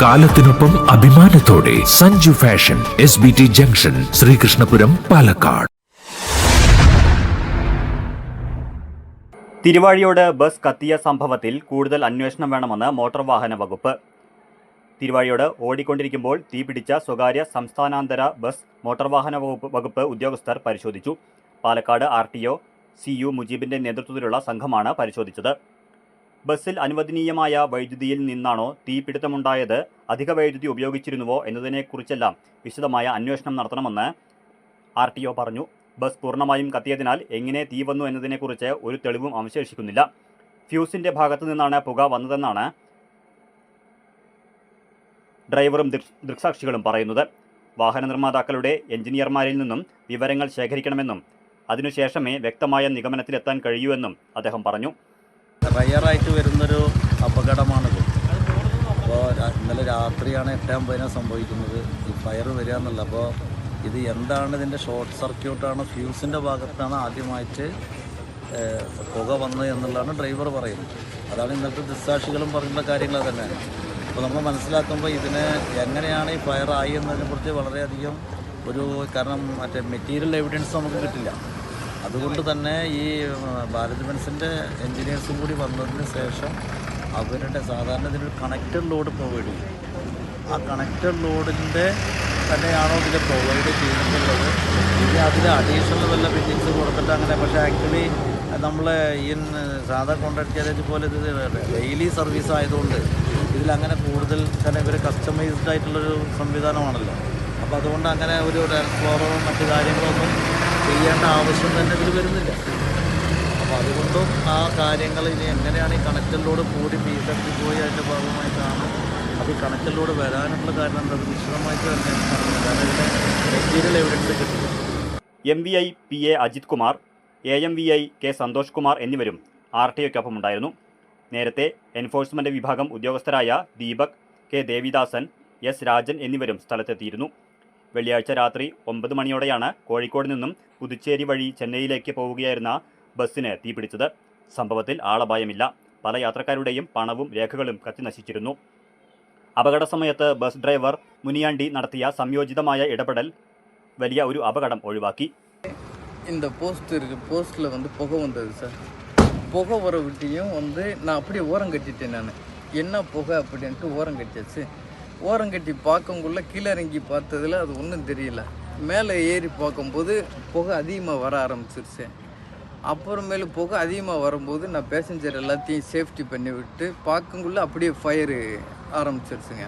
കാലത്തിനൊപ്പം അഭിമാനത്തോടെ Sanju fashion S B T junction Sreekrishnapuram Palakkad. Thiruvazhiyode bus കത്തിയ സംഭവത്തിൽ കൂടുതൽ അന്വേഷണം വേണമെന്ന് മോട്ടോർ വാഹന വകുപ്പ്. തിരുവാഴിയോട് ഓടിക്കൊണ്ടിരിക്കുമ്പോൾ തീപിടിച്ച സ്വകാര്യ സംസ്ഥാനാന്തര ബസ് മോട്ടോർ വാഹന വകുപ്പ് വകുപ്പ് ഉദ്യോഗസ്ഥർ പരിശോധിച്ചു. Palakkad R T O C U മുജീബിന്റെ നേതൃത്വത്തിലുള്ള സംഘമാണ് പരിശോധിച്ചത്. ബസ്സിൽ അനുവദനീയമായ വൈദ്യുതിയിൽ നിന്നാണോ തീപിടുത്തമുണ്ടായത്? അധിക വൈദ്യുതി ഉപയോഗിച്ചിരുന്നുവോ എന്നതിനെക്കുറിച്ചെല്ലാം വിശദമായ അന്വേഷണം നടത്തണമെന്ന് ആർ ടി ഒ പറഞ്ഞു. ബസ് പൂർണമായും കത്തിയതിനാൽ എങ്ങനെ തീ വന്നു എന്നതിനെക്കുറിച്ച് ഒരു തെളിവും അവശേഷിക്കുന്നില്ല. ഫ്യൂസിന്റെ ഭാഗത്തു നിന്നാണ് പുക വന്നതെന്നാണ് ഡ്രൈവറും ദൃക്സാക്ഷികളും പറയുന്നത്. വാഹന നിർമ്മാതാക്കളുടെ എഞ്ചിനീയർമാരിൽ നിന്നും വിവരങ്ങൾ ശേഖരിക്കണമെന്നും അതിനുശേഷമേ വ്യക്തമായ നിഗമനത്തിലെത്താൻ കഴിയൂ എന്നും അദ്ദേഹം പറഞ്ഞു. റയറായിട്ട് വരുന്നൊരു അപകടമാണിത്. അപ്പോൾ ഇന്നലെ രാത്രിയാണ് എട്ട് അമ്പതിനാണ് സംഭവിക്കുന്നത്. ഈ ഫയർ വരിക എന്നുള്ളത് അപ്പോൾ ഇത് എന്താണ് ഇതിന്റെ ഷോർട്ട് സർക്യൂട്ടാണ്? ഫ്യൂസിന്റെ ഭാഗത്താണ് ആദ്യമായിട്ട് പുക വന്നത് എന്നുള്ളതാണ് ഡ്രൈവർ പറയുന്നത്. അതാണ് ഇന്നത്തെ ദൃസാക്ഷികളും പറഞ്ഞുള്ള കാര്യങ്ങൾ തന്നെ അപ്പോൾ നമ്മൾ മനസ്സിലാക്കുമ്പോൾ ഇതിന് എങ്ങനെയാണ് ഈ ഫയർ ആയി എന്നതിനെക്കുറിച്ച് വളരെയധികം ഒരു കാരണം മറ്റേ മെറ്റീരിയൽ എവിഡൻസ് നമുക്ക് കിട്ടില്ല. അതുകൊണ്ട് തന്നെ ഈ ഭാരത് ബെൻസിന്റെ എൻജിനീയേഴ്സും കൂടി വന്നതിന് ശേഷം അവരുടെ സാധാരണ ഇതിൽ കണക്റ്റഡ് ലോഡ് പ്രൊവൈഡ് ചെയ്യും. ആ കണക്റ്റഡ് ലോഡിന്റെ തന്നെയാണോ ഇതിൽ പ്രൊവൈഡ് ചെയ്തിട്ടുള്ളത് ഇനി അതിൽ അഡീഷണൽ വല്ല ഫിറ്റിങ്സ് കൊടുത്തിട്ട് അങ്ങനെ പക്ഷേ ആക്ച്വലി നമ്മൾ ഈ സാധാ കോൺട്രാക്ട് ചെയ്തത് പോലെ ഇത് ഡെയിലി സർവീസ് ആയതുകൊണ്ട് ഇതിലങ്ങനെ കൂടുതൽ തന്നെ ഇവർ കസ്റ്റമൈസ്ഡ് ആയിട്ടുള്ളൊരു സംവിധാനമാണല്ലോ. അപ്പോൾ അതുകൊണ്ട് അങ്ങനെ ഒരു ട്രാൻസ്ഫോറോ മറ്റു കാര്യങ്ങളൊന്നും ചെയ്യേണ്ട ആവശ്യം തന്നെ ഇതിൽ വരുന്നില്ല. അപ്പോൾ അതുകൊണ്ടും ആ കാര്യങ്ങൾ ഇനി എങ്ങനെയാണ് ഈ കണക്റ്ററിലൂടെ കൂടി പീസെടുത്ത് പോയി അതിന്റെ ഭാഗമായിട്ടാണ് ഈ കണക്റ്ററിലൂടെ വരാനുള്ള കാരണം എന്താ വിശദമായിട്ട് തന്നെ മെറ്റീരിയൽ എവിഡൻസ് കിട്ടില്ല M V I P A Ajith Kumar A M V I K Santhosh Kumar എന്നിവരും ആർ ടി ഒക്കൊപ്പം ഉണ്ടായിരുന്നു നേരത്തെ എൻഫോഴ്സ്മെന്റ് വിഭാഗം ഉദ്യോഗസ്ഥരായ ദീപക് കെ ദേവിദാസൻ എസ് രാജൻ എന്നിവരും സ്ഥലത്തെത്തിയിരുന്നു. വെള്ളിയാഴ്ച രാത്രി ഒമ്പത് മണിയോടെയാണ് കോഴിക്കോട് നിന്നും പുതുച്ചേരി വഴി ചെന്നൈയിലേക്ക് പോവുകയായിരുന്ന ബസ്സിന് തീപിടിച്ചത് സംഭവത്തിൽ ആളപായമില്ല പല യാത്രക്കാരുടെയും പണവും രേഖകളും കത്തിനശിച്ചിരുന്നു അപകട സമയത്ത് ബസ് ഡ്രൈവർ മുനിയാണ്ടി നടത്തിയ സംയോജിതമായ ഇടപെടൽ വലിയ ഒരു അപകടം ഒഴിവാക്കി இந்த போஸ்ட் இருக்கு போஸ்ட்டில் வந்து புகை வந்தது சார் புகை வர விட்டியும் வந்து நான் அப்படியே ஓரம் கட்டிட்டேன் நான் என்ன புகை அப்படின்ட்டு ஓரம் கட்டியாச்சு ஓரம் கட்டி பார்க்கக்குள்ள கீழே இறங்கி பார்த்ததுல அது ஒன்றும் தெரியல. மேலே ஏறி பார்க்கும்போது புகை அதிகமாக வர ஆரம்பிச்சிருச்சு. அப்புறமேலு புகை அதிகமாக வரும்போது நான் பேசஞ்சர் எல்லாத்தையும் சேஃப்டி பண்ணி விட்டு பார்க்கக்குள்ளே அப்படியே ஃபயரு ஆரம்பிச்சிருச்சுங்க.